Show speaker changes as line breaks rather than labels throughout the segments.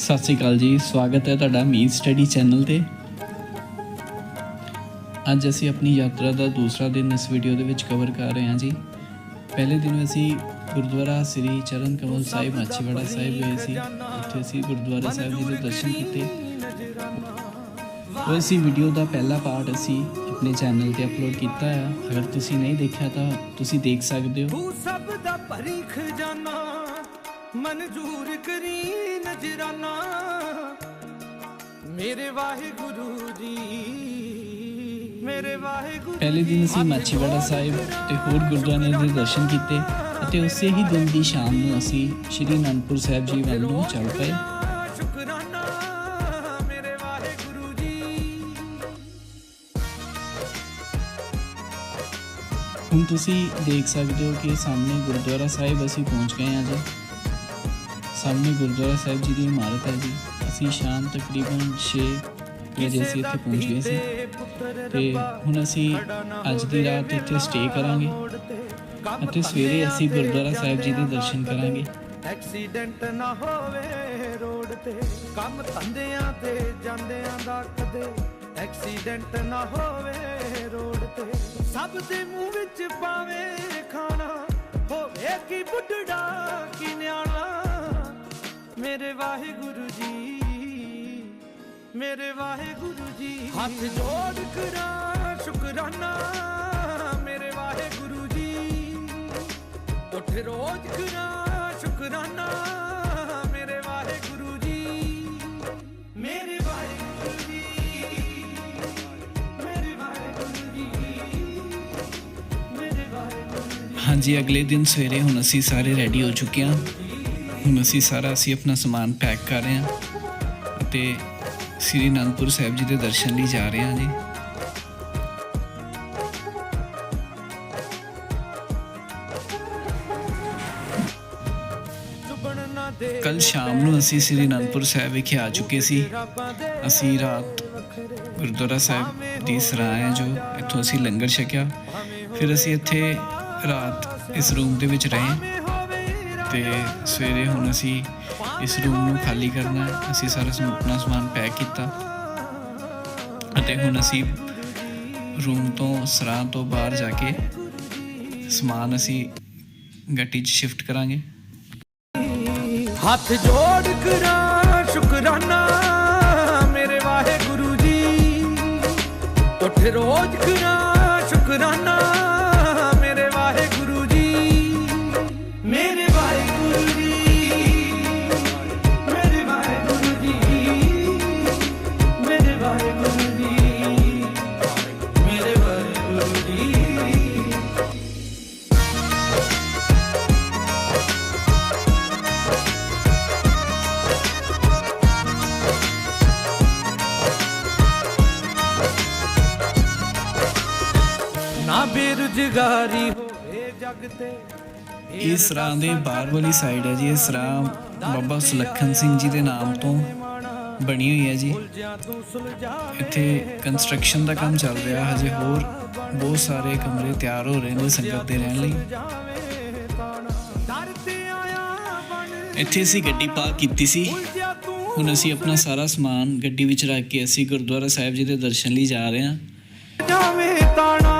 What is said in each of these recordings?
ਸਤਿ ਸ਼੍ਰੀ ਅਕਾਲ ਜੀ, ਸਵਾਗਤ ਹੈ ਤੁਹਾਡਾ ਮੀਤ ਸਟੱਡੀ ਚੈਨਲ ਤੇ। ਅੱਜ ਅਸੀਂ ਆਪਣੀ ਯਾਤਰਾ ਦਾ ਦੂਸਰਾ ਦਿਨ ਇਸ ਵੀਡੀਓ ਦੇ ਵਿੱਚ ਕਵਰ ਕਰ ਰਹੇ ਹਾਂ ਜੀ। ਪਹਿਲੇ ਦਿਨ ਅਸੀਂ ਗੁਰਦੁਆਰਾ ਸ੍ਰੀ ਚਰਨ ਕਮਲ ਸਾਹਿਬ, ਮਾਛੀਵਾੜਾ ਸਾਹਿਬ ਗਏ ਸੀ। ਉੱਥੇ ਅਸੀਂ ਗੁਰਦੁਆਰਾ ਸਾਹਿਬ ਜੀ ਦੇ ਦਰਸ਼ਨ ਕੀਤੇ। ਉਹ ਅਸੀਂ ਵੀਡੀਓ ਦਾ ਪਹਿਲਾ ਪਾਰਟ ਅਸੀਂ ਆਪਣੇ ਚੈਨਲ ਤੇ ਅਪਲੋਡ ਕੀਤਾ ਹੈ ਅਗਰ ਤੁਸੀਂ ਨਹੀਂ ਦੇਖਿਆ ਤਾਂ ਤੁਸੀਂ ਦੇਖ ਸਕਦੇ ਹੋ।
ਸਭ ਦਾ ਭਰੀ ਖਜ਼ਾਨਾ ਮਨਜ਼ੂਰ ਕਰੀ ਨਜਰਾਨਾ। ਮੇਰੇ ਵਾਹਿਗੁਰੂ ਜੀ ਮੇਰੇ ਵਾਹਿਗੁਰੂ
ਪਹਿਲੇ ਦਿਨ ਅਸੀਂ ਮਾਛੀਵਾੜਾ ਸਾਹਿਬ ਤੇ ਹੋਰ ਗੁਰਦੁਆਰਿਆਂ ਦੇ ਦਰਸ਼ਨ ਕੀਤੇ ਅਤੇ ਉਸੇ ਹੀ ਦਿਨ ਦੀ ਸ਼ਾਮ ਨੂੰ ਅਸੀਂ ਸ਼੍ਰੀ ਅਨੰਦਪੁਰ ਸਾਹਿਬ ਜੀ ਵੱਲ ਨੂੰ ਚੱਲ ਪਏ। ਹੁਣ ਤੁਸੀਂ ਦੇਖ ਸਕਦੇ ਹੋ ਕਿ ਸਾਹਮਣੇ ਗੁਰਦੁਆਰਾ ਸਾਹਿਬ ਅਸੀਂ ਪਹੁੰਚ ਗਏ ਹਾਂ ਜੀ। ਸਾਹਮਣੇ ਗੁਰਦੁਆਰਾ ਸਾਹਿਬ ਜੀ ਦੀ ਇਮਾਰਤ ਹੈ ਜੀ। ਅਸੀਂ ਸ਼ਾਮ ਤਕਰੀਬਨ 6 ਵਜੇ ਅਸੀਂ ਇੱਥੇ ਪਹੁੰਚ ਗਏ ਸੀ। ਤੇ ਹੁਣ ਅਸੀਂ ਅੱਜ ਦੀ ਰਾਤ ਇੱਥੇ ਸਟੇ ਕਰਾਂਗੇ। ਅਤੇ ਸਵੇਰੇ ਅਸੀਂ ਗੁਰਦੁਆਰਾ ਸਾਹਿਬ ਜੀ ਦੇ ਦਰਸ਼ਨ ਕਰਾਂਗੇ।
ਐਕਸੀਡੈਂਟ ਨਾ ਹੋਵੇ ਰੋਡ ਤੇ, ਕੰਮ ਧੰਦਿਆਂ ਤੇ, ਜਾਂਦਿਆਂ ਦਾ ਕਦੇ ਐਕਸੀਡੈਂਟ ਨਾ ਹੋਵੇ ਰੋਡ ਤੇ। ਸਭ ਦੇ ਮੂੰਹ ਵਿੱਚ ਪਾਵੇ ਖਾਣਾ, ਹੋਵੇ ਕੀ ਬੁੱਢੜਾ, ਕੀ ਨਿਆਣਾ। ਮੇਰੇ ਵਾਹਿਗੁਰੂ ਜੀ ਮੇਰੇ ਵਾਹਿਗੁਰੂ ਜੀ। ਹੱਥ ਜੋੜ ਕਰਾਂ ਸ਼ੁਕਰਾਨਾ ਮੇਰੇ ਵਾਹਿਗੁਰੂ ਜੀ। ਉੱਠ ਰੋਜ਼ ਕਰਾਂ ਸ਼ੁਕਰਾਨਾ ਮੇਰੇ ਵਾਹਿਗੁਰੂ ਜੀ। ਮੇਰੇ ਵਾਹਿਗੁਰੂ ਜੀ ਮੇਰੇ ਵਾਹਿਗੁਰੂ ਜੀ ਮੇਰੇ ਵਾਹਿਗੁਰੂ ਜੀ।
ਹਾਂਜੀ ਅਗਲੇ ਦਿਨ ਸਵੇਰੇ ਹੁਣ ਅਸੀਂ ਸਾਰੇ ਰੈਡੀ ਹੋ ਚੁੱਕੇ ਹਾਂ। ਹੁਣ ਅਸੀਂ ਸਾਰਾ ਅਸੀਂ ਆਪਣਾ ਸਮਾਨ ਪੈਕ ਕਰ ਰਹੇ ਹਾਂ ਅਤੇ ਸ੍ਰੀ ਅਨੰਦਪੁਰ ਸਾਹਿਬ ਜੀ ਦੇ ਦਰਸ਼ਨ ਲਈ ਜਾ ਰਹੇ ਹਾਂ ਜੀ।
ਚੁਬਣ
ਕੱਲ ਸ਼ਾਮ ਨੂੰ ਅਸੀਂ ਸ੍ਰੀ ਅਨੰਦਪੁਰ ਸਾਹਿਬ ਵਿਖੇ ਆ ਚੁੱਕੇ ਸੀ। ਅਸੀਂ ਰਾਤ ਗੁਰਦੁਆਰਾ ਸਾਹਿਬ ਦੀ ਸਰਾਂ ਹੈ ਜੋ ਇੱਥੋਂ ਅਸੀਂ ਲੰਗਰ ਛਕਿਆ। ਫਿਰ ਅਸੀਂ ਇੱਥੇ ਰਾਤ ਇਸ ਰੂਮ ਦੇ ਵਿੱਚ ਰਹੇ।
ਹੋਵੇ
ਤੇ ਸਵੇਰੇ ਹੁਣ ਅਸੀਂ ਇਸ ਰੂਮ ਨੂੰ ਖਾਲੀ ਕਰਨਾ ਹੈ। ਅਸੀਂ ਸਾਰਾ ਆਪਣਾ ਸਮਾਨ ਪੈਕ ਕੀਤਾ। ਅਤੇ ਹੁਣ ਅਸੀਂ ਰੂਮ ਤੋਂ ਸਰਾਂ ਤੋਂ ਬਾਹਰ ਜਾ ਕੇ ਸਮਾਨ ਅਸੀਂ ਗੱਡੀ 'ਚ ਸ਼ਿਫਟ ਕਰਾਂਗੇ।
ਹੱਥ ਜੋੜ ਕਰਾਂ, ਸ਼ੁਕਰਾਨਾ ਮੇਰੇ ਵਾਹਿਗੁਰੂ ਜੀ। ਉੱਠ ਰੋਜ਼ ਕਰਾਂ, ਸ਼ੁਕਰਾਨਾ ਨਾ ਬੇਰੁਜ਼ਗਾਰੀ ਹੋਵੇ ਜਗ ਤੇ।
ਇਹ ਸਰਾਂ ਦੇ ਬਾਹਰ ਵਾਲੀ ਸਾਈਡ ਹੈ ਜੀ ਇਹ ਸਰਾਂ ਬਾਬਾ ਸੁਲੱਖਣ ਸਿੰਘ ਜੀ ਦੇ ਨਾਮ ਤੋਂ ਬਣੀ ਹੋਈ ਹੈ ਜੀ। ਇੱਥੇ ਕੰਸਟਰਕਸ਼ਨ ਦਾ ਕੰਮ ਚੱਲ ਰਿਹਾ ਹਜੇ ਹੋਰ ਬਹੁਤ ਸਾਰੇ ਕਮਰੇ ਤਿਆਰ ਹੋ ਰਹੇ ਨੇ ਸੰਗਤ ਦੇ ਰਹਿਣ ਲਈ। ਇੱਥੇ ਅਸੀਂ ਗੱਡੀ ਪਾਰਕ ਕੀਤੀ ਸੀ। ਹੁਣ ਅਸੀਂ ਆਪਣਾ ਸਾਰਾ ਸਮਾਨ ਗੱਡੀ ਵਿੱਚ ਰੱਖ ਕੇ ਅਸੀਂ ਗੁਰਦੁਆਰਾ ਸਾਹਿਬ ਜੀ ਦੇ ਦਰਸ਼ਨ ਲਈ ਜਾ ਰਹੇ ਹਾਂ।
ਜਾਵੇਂ ਤਾਣਾ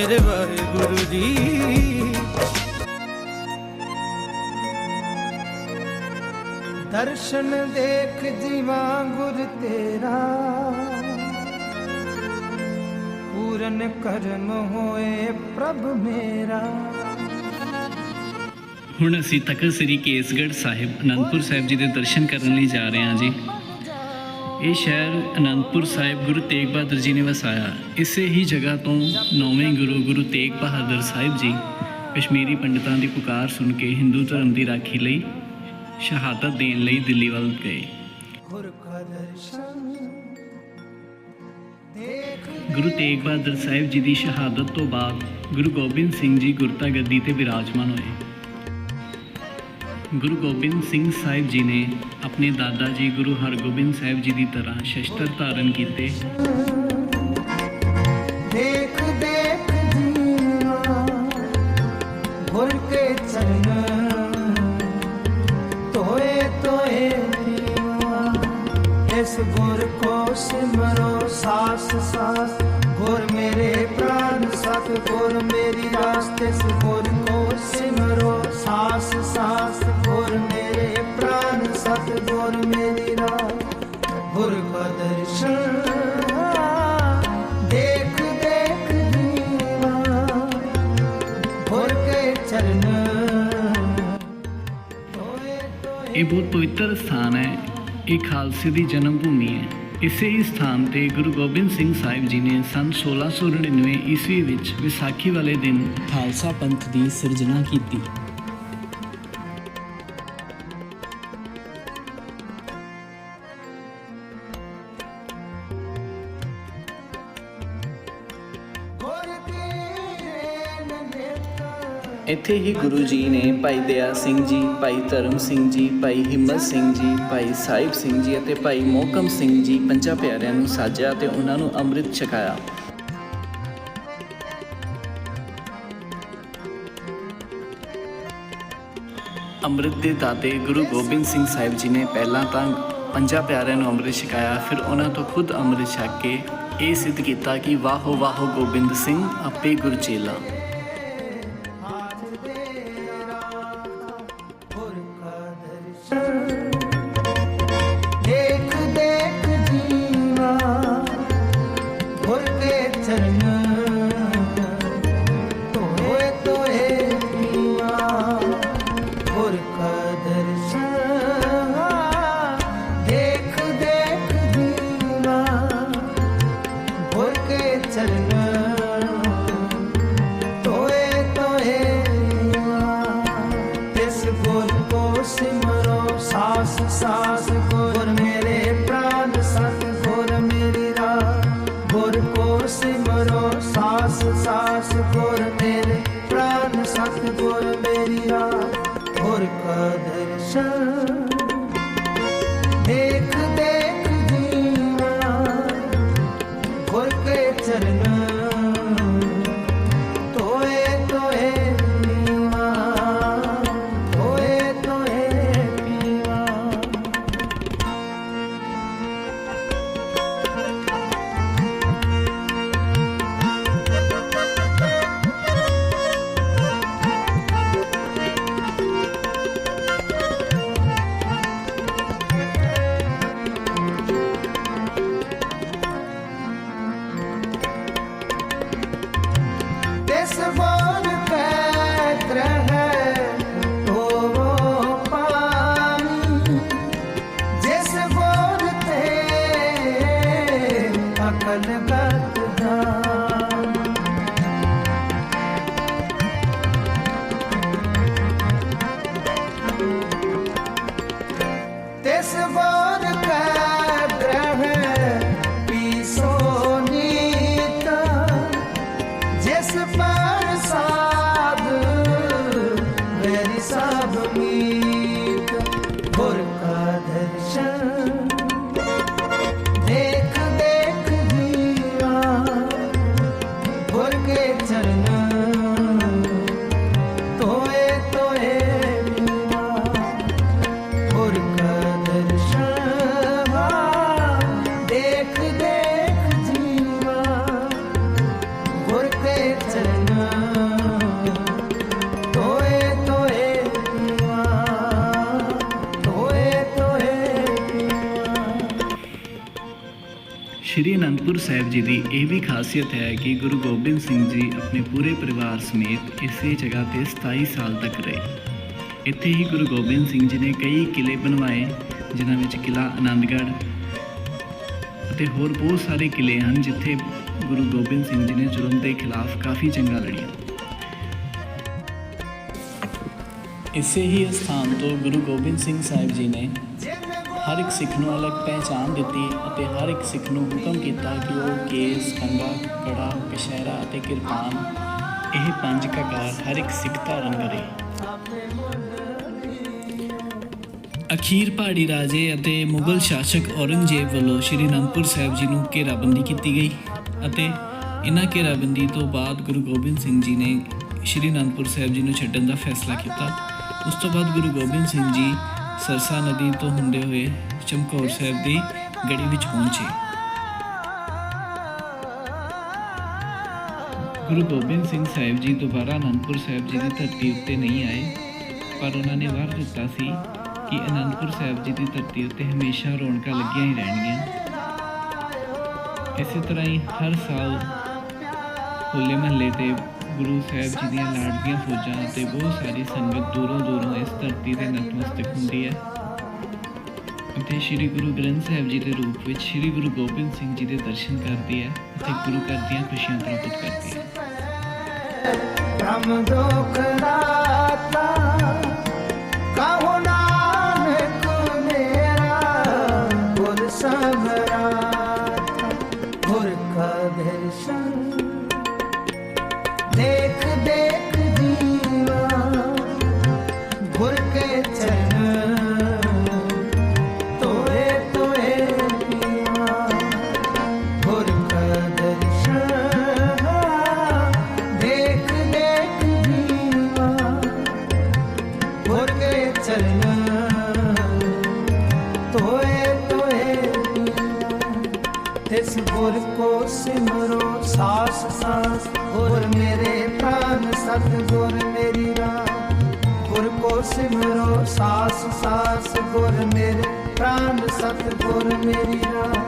ਮੇਰੇ ਵਾਹਿਗੁਰੂ ਜੀ। ਦਰਸ਼ਨ ਦੇਖ ਜੀਵਾਂ ਗੁਰ ਤੇਰਾ। ਪੂਰਨ ਕਰਮ ਹੋਏ ਪ੍ਰਭ ਮੇਰਾ।
ਹੁਣ ਅਸੀਂ ਤਖਤ ਸ੍ਰੀ ਕੇਸਗੜ੍ਹ ਸਾਹਿਬ ਅਨੰਦਪੁਰ ਸਾਹਿਬ ਜੀ ਦੇ ਦਰਸ਼ਨ ਕਰਨ ਲਈ ਜਾ ਰਹੇ ਹਾਂ ਜੀ। ਇਹ ਸ਼ਹਿਰ ਅਨੰਦਪੁਰ ਸਾਹਿਬ ਗੁਰੂ ਤੇਗ ਬਹਾਦਰ ਜੀ ਨੇ ਵਸਾਇਆ। ਇਸੇ ਹੀ ਜਗ੍ਹਾ ਤੋਂ ਨੌਵੇਂ ਗੁਰੂ ਗੁਰੂ ਤੇਗ ਬਹਾਦਰ ਸਾਹਿਬ ਜੀ ਕਸ਼ਮੀਰੀ ਪੰਡਤਾਂ ਦੀ ਪੁਕਾਰ ਸੁਣ ਕੇ ਹਿੰਦੂ ਧਰਮ ਦੀ ਰਾਖੀ ਲਈ ਸ਼ਹਾਦਤ ਦੇਣ ਲਈ ਦਿੱਲੀ ਵੱਲ ਗਏ।
ਗੁਰੂ
ਤੇਗ ਬਹਾਦਰ ਸਾਹਿਬ ਜੀ ਦੀ ਸ਼ਹਾਦਤ ਤੋਂ ਬਾਅਦ ਗੁਰੂ ਗੋਬਿੰਦ ਸਿੰਘ ਜੀ ਗੁਰਤਾ ਗੱਦੀ ਤੇ ਵਿਰਾਜਮਾਨ ਹੋਏ। ਗੁਰੂ ਗੋਬਿੰਦ ਸਿੰਘ ਸਾਹਿਬ ਜੀ ਨੇ ਆਪਣੇ ਦਾਦਾ ਜੀ ਗੁਰੂ ਹਰਗੋਬਿੰਦ ਸਾਹਿਬ ਜੀ ਦੀ ਤਰ੍ਹਾਂ ਸ਼ਸਤਰ ਧਾਰਨ ਕੀਤੇ।
ਦੇਖ ਦੇਖ ਜੀਵਾ ਗੁਰ ਕੇ ਚਰਨ ਤੋਏ ਤੋਏ ਇਸ ਗੁਰ ਕੋ ਸਿਮਰੋ ਸਾਸ ਸਾਸ, ਗੁਰ ਮੇਰੇ ਪ੍ਰਾਨ ਸਤ ਗੁਰ ਮੇਰੀ ਰਾਸਤੇ ਇਸ ਗੁਰ ਕੋ ਸਿਮਰੋ ਸਾਸ ਸਾਸ
ਇਹ ਬਹੁਤ ਪਵਿੱਤਰ ਸਥਾਨ ਹੈ। ਇਹ ਖਾਲਸੇ ਦੀ ਜਨਮ ਭੂਮੀ ਹੈ। ਇਸੇ ਹੀ ਸਥਾਨ ਤੇ ਗੁਰੂ ਗੋਬਿੰਦ ਸਿੰਘ ਸਾਹਿਬ ਜੀ ਨੇ ਸੰਨ 1699 ਈਸਵੀ ਵਿੱਚ ਵਿਸਾਖੀ ਵਾਲੇ ਦਿਨ ਖਾਲਸਾ ਪੰਥ ਦੀ ਸਿਰਜਣਾ ਕੀਤੀ। ਇੱਥੇ ਹੀ ਗੁਰੂ ਜੀ ਨੇ ਭਾਈ ਦਇਆ ਸਿੰਘ ਜੀ, ਭਾਈ ਧਰਮ ਸਿੰਘ ਜੀ, ਭਾਈ ਹਿੰਮਤ ਸਿੰਘ ਜੀ, ਭਾਈ ਸਾਹਿਬ ਸਿੰਘ ਜੀ ਅਤੇ ਭਾਈ ਮੋਹਕਮ ਸਿੰਘ ਜੀ ਪੰਜਾਂ ਪਿਆਰਿਆਂ ਨੂੰ ਸਾਜਿਆ ਤੇ ਉਹਨਾਂ ਨੂੰ ਅੰਮ੍ਰਿਤ ਛਕਾਇਆ। ਅੰਮ੍ਰਿਤ ਦੇ ਦਾਤੇ ਗੁਰੂ ਗੋਬਿੰਦ ਸਿੰਘ ਸਾਹਿਬ ਜੀ ਨੇ ਪਹਿਲਾਂ ਤਾਂ ਪੰਜਾਂ ਪਿਆਰਿਆਂ ਨੂੰ ਅੰਮ੍ਰਿਤ ਛਕਾਇਆ, ਫਿਰ ਉਹਨਾਂ ਤੋਂ ਖੁਦ ਅੰਮ੍ਰਿਤ ਛਕ ਕੇ ਇਹ ਸਿੱਧ ਕੀਤਾ ਕਿ ਵਾਹੋ ਵਾਹੋ ਗੋਬਿੰਦ ਸਿੰਘ, ਆਪੇ ਗੁਰਚੇਲਾ।
ਗੁਰ ਕਾ ਦਰਸ਼ਨ
ਸਾਹਿਬ ਜੀ ਦੀ ਇਹ ਵੀ ਖਾਸੀਅਤ ਹੈ ਕਿ ਗੁਰੂ ਗੋਬਿੰਦ ਸਿੰਘ ਜੀ ਆਪਣੇ ਪੂਰੇ ਪਰਿਵਾਰ ਸਮੇਤ ਇਸੇ ਜਗ੍ਹਾ ਤੇ 27 ਸਾਲ ਤੱਕ ਰਹੇ। ਇੱਥੇ ਹੀ ਗੁਰੂ ਗੋਬਿੰਦ ਸਿੰਘ ਜੀ ਨੇ ਕਈ ਕਿਲੇ ਬਣਵਾਏ, ਜਿਨ੍ਹਾਂ ਵਿੱਚ ਕਿਲਾ ਆਨੰਦਗੜ੍ਹ ਅਤੇ ਹੋਰ ਬਹੁਤ ਸਾਰੇ ਕਿਲੇ ਹਨ ਜਿੱਥੇ ਗੁਰੂ ਗੋਬਿੰਦ ਸਿੰਘ ਜੀ ਨੇ ਜ਼ੁਲਮ ਦੇ ਖਿਲਾਫ ਕਾਫੀ ਜੰਗਾਂ ਲੜੀਆਂ। ਇਸੇ ਹੀ ਸਥਾਨ ਤੋਂ ਗੁਰੂ ਗੋਬਿੰਦ ਸਿੰਘ ਸਾਹਿਬ ਜੀ ਨੇ ਹਰ ਇੱਕ ਸਿੱਖ ਨੂੰ ਅਲੱਗ ਪਹਿਚਾਣ ਦਿੱਤੀ ਅਤੇ ਹਰ ਇੱਕ ਸਿੱਖ ਨੂੰ ਹੁਕਮ ਕੀਤਾ ਕਿ ਉਹ ਕੇਸ ਕੰਗਾ ਕੜਾ ਕਸ਼ਹਿਰਾ ਅਤੇ ਕਿਰਪਾਨ, ਇਹ ਪੰਜ ਕਕਾਰ ਹਰ ਇੱਕ ਸਿੱਖ ਧਾਰਨ ਕਰੇ ਅਖੀਰ ਪਹਾੜੀ ਰਾਜੇ ਅਤੇ ਮੁਗਲ ਸ਼ਾਸਕ ਔਰੰਗਜ਼ੇਬ ਵੱਲੋਂ ਸ਼੍ਰੀ ਅਨੰਦਪੁਰ ਸਾਹਿਬ ਜੀ ਨੂੰ ਘੇਰਾਬੰਦੀ ਕੀਤੀ ਗਈ ਅਤੇ ਇਹਨਾਂ ਘੇਰਾਬੰਦੀ ਤੋਂ ਬਾਅਦ ਗੁਰੂ ਗੋਬਿੰਦ ਸਿੰਘ ਜੀ ਨੇ ਸ਼੍ਰੀ ਅਨੰਦਪੁਰ ਸਾਹਿਬ ਜੀ ਨੂੰ ਛੱਡਣ ਦਾ ਫੈਸਲਾ ਕੀਤਾ। ਉਸ ਤੋਂ ਬਾਅਦ ਗੁਰੂ ਗੋਬਿੰਦ ਸਿੰਘ ਜੀ ਸਰਸਾ ਨਦੀ ਤੋਂ ਹੁੰਦੇ ਹੋਏ ਚਮਕੌਰ ਸਾਹਿਬ ਦੀ ਗੜੀ ਵਿੱਚ ਪਹੁੰਚੇ। ਗੁਰੂ ਗੋਬਿੰਦ ਸਿੰਘ ਸਾਹਿਬ ਜੀ ਦੁਬਾਰਾ ਅਨੰਦਪੁਰ ਸਾਹਿਬ ਜੀ ਦੀ ਧਰਤੀ ਉੱਤੇ ਨਹੀਂ ਆਏ, ਪਰ ਉਹਨਾਂ ਨੇ ਵਾਰ ਦਿੱਤਾ ਸੀ ਕਿ ਅਨੰਦਪੁਰ ਸਾਹਿਬ ਜੀ ਦੀ ਧਰਤੀ ਉੱਤੇ ਹਮੇਸ਼ਾ ਰੌਣਕਾਂ ਲੱਗੀਆਂ ਹੀ ਰਹਿਣਗੀਆਂ। ਇਸੇ ਤਰ੍ਹਾਂ ਹੀ ਹਰ ਸਾਲ ਹੋਲੇ ਮਹੱਲੇ ਤੇ ਗੁਰੂ ਸਾਹਿਬ ਜੀ ਦੀਆਂ ਲਾਡਲੀਆਂ ਫੌਜਾਂ ਅਤੇ ਬਹੁਤ ਸਾਰੀ ਸੰਗਤ ਦੂਰੋਂ ਦੂਰੋਂ ਇਸ ਧਰਤੀ ਤੇ ਨਤਮਸਤਕ ਹੁੰਦੀ ਹੈ। ਅਤੇ ਸ੍ਰੀ ਗੁਰੂ ਗ੍ਰੰਥ ਸਾਹਿਬ ਜੀ ਦੇ ਰੂਪ ਵਿੱਚ ਸ੍ਰੀ ਗੁਰੂ ਗੋਬਿੰਦ ਸਿੰਘ ਜੀ ਦੇ ਦਰਸ਼ਨ ਕਰਦੀ ਹੈ ਅਤੇ ਗੁਰੂ ਘਰ ਦੀਆਂ ਖੁਸ਼ੀਆਂ ਪ੍ਰਾਪਤ ਕਰਦੀ ਹੈ।
ਬ੍ਰਹਮ ਦੋਖ ਰਾਤਾ और मेरी राह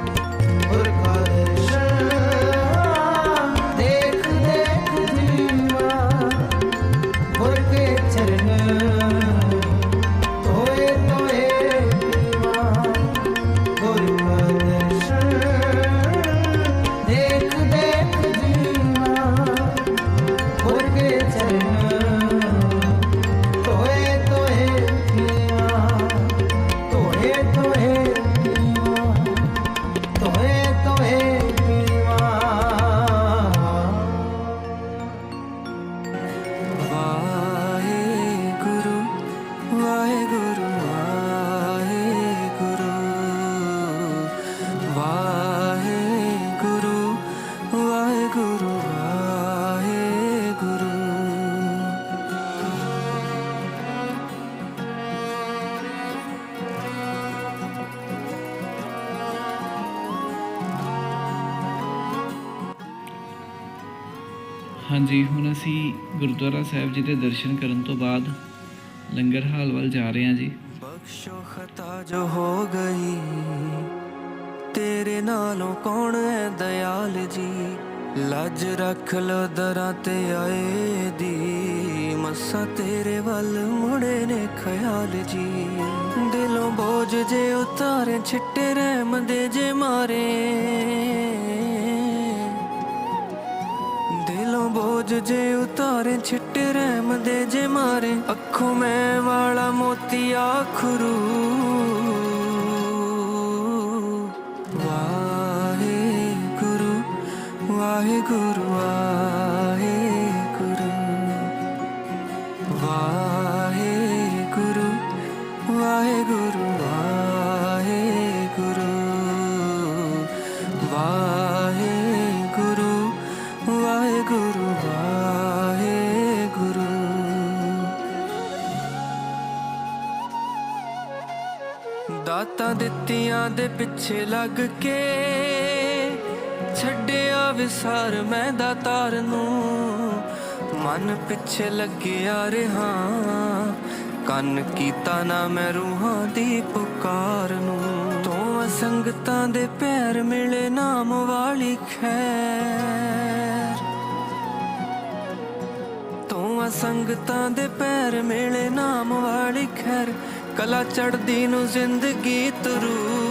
ਹਾਂਜੀ, ਹੁਣ ਅਸੀਂ ਗੁਰਦੁਆਰਾ ਸਾਹਿਬ ਜੀ ਦੇ ਦਰਸ਼ਨ ਕਰਨ ਤੋਂ ਬਾਅਦ ਲੰਗਰ ਹਾਲ ਵੱਲ ਜਾ ਰਹੇ ਹਾਂ ਜੀ।
ਬਖਸ਼ੋ ਖਤਾ ਜੋ ਹੋ ਗਈ, ਤੇਰੇ ਨਾਲੋਂ ਕੌਣ ਹੈ ਦਇਆਲ ਜੀ? ਲੱਜ ਰੱਖ ਲੋ ਦਰਾਂ ਤੇ ਆਏ ਦੀ, ਮੱਸਾ ਤੇਰੇ ਵੱਲ ਮੁੜੇ ਨੇ ਖਿਆਲ ਜੀ। ਦਿਲੋਂ ਬੋਝ ਜੇ ਉਤਾਰੇ, ਛਿੱਟੇ ਰਹਿਮ ਦੇ ਜੇ ਮਾਰੇ। ਦਿਲੋਂ ਬੋਝ ਜੇ ਉਤਾਰੇ, ਛਿੱਟੇ ਰਹਿਮ ਦੇ ਜੇ ਮਾਰੇ। ਅੱਖੋਂ ਮੈਂ ਵਾਲਾ ਮੋਤੀ ਆਖਰੂ। ਵਾਹਿਗੁਰੂ ਵਾਹਿਗੁਰੂ। ਦਿੱਤੀਆਂ ਦੇ ਪਿੱਛੇ ਲੱਗ ਕੇ ਛੱਡਿਆ ਵਿਸਾਰ ਮੈਂ ਦਾ ਤਾਰ ਨੂੰ। ਮਨ ਪਿੱਛੇ ਲੱਗਿਆ ਰਿਹਾ। ਕੰਨ ਕੀਤਾ ਨਾ ਮੈਂ ਰੂਹਾਂ ਦੀ ਪੁਕਾਰ ਨੂੰ। ਤੋਂ ਸੰਗਤਾਂ ਦੇ ਪੈਰ ਮਿਲੇ ਨਾਮ ਵਾਲੀ ਖੈਰ। ਤੋਂ ਸੰਗਤਾਂ ਦੇ ਪੈਰ ਮਿਲੇ ਨਾਮ ਵਾਲੀ ਖੈਰ। ਕਲਾ ਚੜਦੀ ਨੂੰ ਜ਼ਿੰਦਗੀ ਤਰੂ